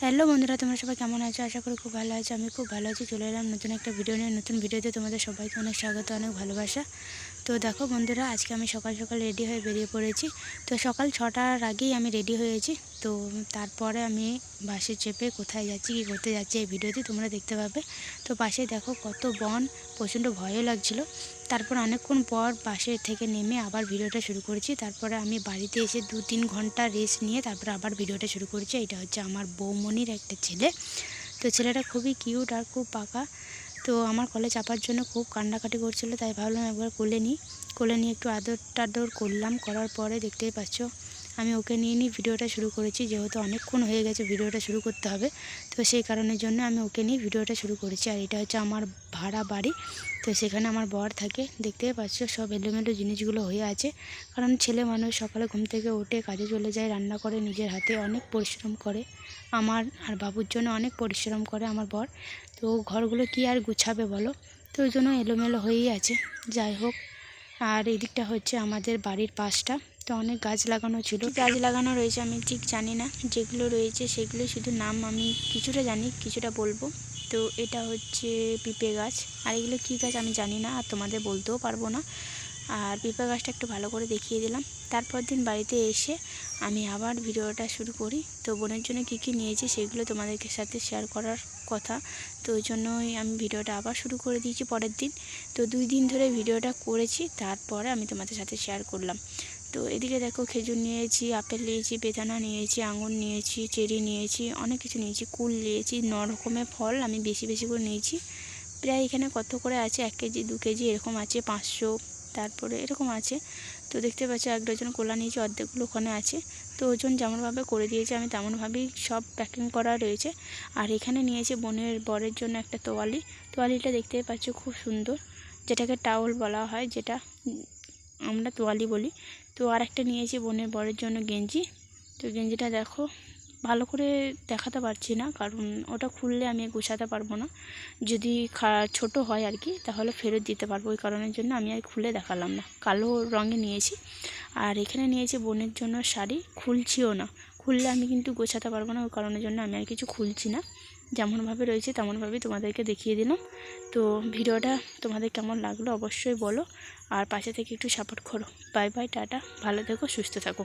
Hello বন্ধুরা, তোমরা সবাই কেমন আছো? আশা করি খুব ভালো আছো। আমি খুব ভালো আছি। চলে এলাম নতুন একটা ভিডিও নিয়ে। নতুন ভিডিওতে তোমাদের সবাইকে অনেক স্বাগত, অনেক ভালোবাসা। তো দেখো বন্ধুরা, আজকে আমি সকাল সকাল রেডি হয়ে বেরিয়ে পড়েছি। তো সকাল ছটার আগেই আমি রেডি হয়েছি। তো তারপরে আমি বাসে চেপে কোথায় যাচ্ছি, কী করতে যাচ্ছি এই ভিডিওতে তোমরা দেখতে পাবে। তো বাসে দেখো কত বন, প্রচণ্ড ভয়ও লাগছিল। তারপর অনেকক্ষণ পর বাসে থেকে নেমে আবার ভিডিওটা শুরু করেছি। তারপরে আমি বাড়িতে এসে দু তিন ঘণ্টা রেস্ট নিয়ে তারপরে আবার ভিডিওটা শুরু করেছি। এটা হচ্ছে আমার বৌমনির একটা ছেলে। তো ছেলেটা খুবই কিউট আর খুব পাকা। তো আমার কলে চাপার জন্য খুব কান্নাকাটি করছিল, তাই ভাবলাম একবার কোলে নিই। কোলে নিয়ে একটু আদর টাদর করলাম, করার পরে দেখতেই পাচ্ছ আমি ওকে নিয়ে নিয়ে ভিডিওটা শুরু করেছি, যেহেতু অনেকক্ষণ হয়ে গেছে ভিডিওটা শুরু করতে হবে। তো সেই কারণের জন্য আমি ওকে নিয়ে ভিডিওটা শুরু করেছি। আর এটা হচ্ছে আমার ভাড়া বাড়ি। তো সেখানে আমার বর থাকে। দেখতেই পাচ্ছ, সব এলোমেলো জিনিসগুলো হয়ে আছে। কারণ ছেলে মানুষ সকালে ঘুম থেকে উঠে কাজে চলে যায়, রান্না করে, নিজের হাতে অনেক পরিশ্রম করে। আমার আর বাবুর জন্য অনেক পরিশ্রম করে আমার বর। তো ঘরগুলো কি আর গুছাবে বলো? তো ওই জন্য এলোমেলো হয়েই আছে। যাই হোক, আর এদিকটা হচ্ছে আমাদের বাড়ির পাশটা। তো অনেক গাছ লাগানো ছিল। গাছ লাগানো রয়েছে আমি ঠিক জানি না। যেগুলো রয়েছে সেগুলো শুধু নাম আমি কিছুটা জানি কিছুটা বলব। তো এটা হচ্ছে পিঁপে গাছ। আর এগুলো কী গাছ আমি জানি না আর তোমাদের বলতেও পারব না। আর পিঁপে গাছটা একটু ভালো করে দেখিয়ে দিলাম। তারপর দিন বাড়িতে এসে আমি আবার ভিডিওটা শুরু করি। তো বোনের জন্য কী কী নিয়েছি সেগুলো তোমাদেরকে সাথে শেয়ার করার কথা। তো ওই জন্যই আমি ভিডিওটা আবার শুরু করে দিয়েছি পরের দিন। তো দুই দিন ধরে ভিডিওটা করেছি তারপরে আমি তোমাদের সাথে শেয়ার করলাম। তো এদিকে দেখো খেজুর নিয়েছি, আপেল নিয়েছি, বেদানা নিয়েছি, আঙুর নিয়েছি, চেরি নিয়েছি, অনেক কিছু নিয়েছি। কুল নিয়েছি ন রকমের ফল আমি বেশি বেশি করে নিয়েছি। প্রায় এখানে কত করে আছে? এক কেজি, দু কেজি এরকম আছে, পাঁচশো, তারপরে এরকম আছে। তো দেখতে পাচ্ছি এক ডজন কোলা নিয়েছি, অর্ধেকগুলো ওখানে আছে। তো ওজন যেমনভাবে করে দিয়েছে, আমি তেমনভাবেই সব প্যাকিং করা রয়েছে। আর এখানে নিয়েছে বোনের, বরের জন্য একটা তোয়ালি। তোয়ালিটা দেখতে পাচ্ছ খুব সুন্দর, যেটাকে টাওয়াল বলা হয়, যেটা আমরা তোয়ালি বলি। তো আর একটা নিয়েছি বোনের বরের জন্য গেঞ্জি। তো গেঞ্জিটা দেখো, ভালো করে দেখাতে পারছি না, কারণ ওটা খুললে আমি গুছাতে পারব না। যদি ছোট হয় আর কি, তাহলে ফেরত দিতে পারব, ওই কারণের জন্য আমি আর খুলে দেখালাম না। কালো রঙে নিয়েছি। আর এখানে নিয়েছি বোনের জন্য শাড়ি, খুলছিও না। খুললে আমি কিন্তু গোছাতে পারব না, ওই কারণের জন্য আমি আর কিছু খুলছি না। যেমনভাবে রয়েছে তেমনভাবেই তোমাদেরকে দেখিয়ে দিলাম। তো ভিডিওটা তোমাদের কেমন লাগল অবশ্যই বলো। আর পাশে থেকে একটু সাপোর্ট করো। Bye bye tata. ভালো থেকো, সুস্থ থাকো।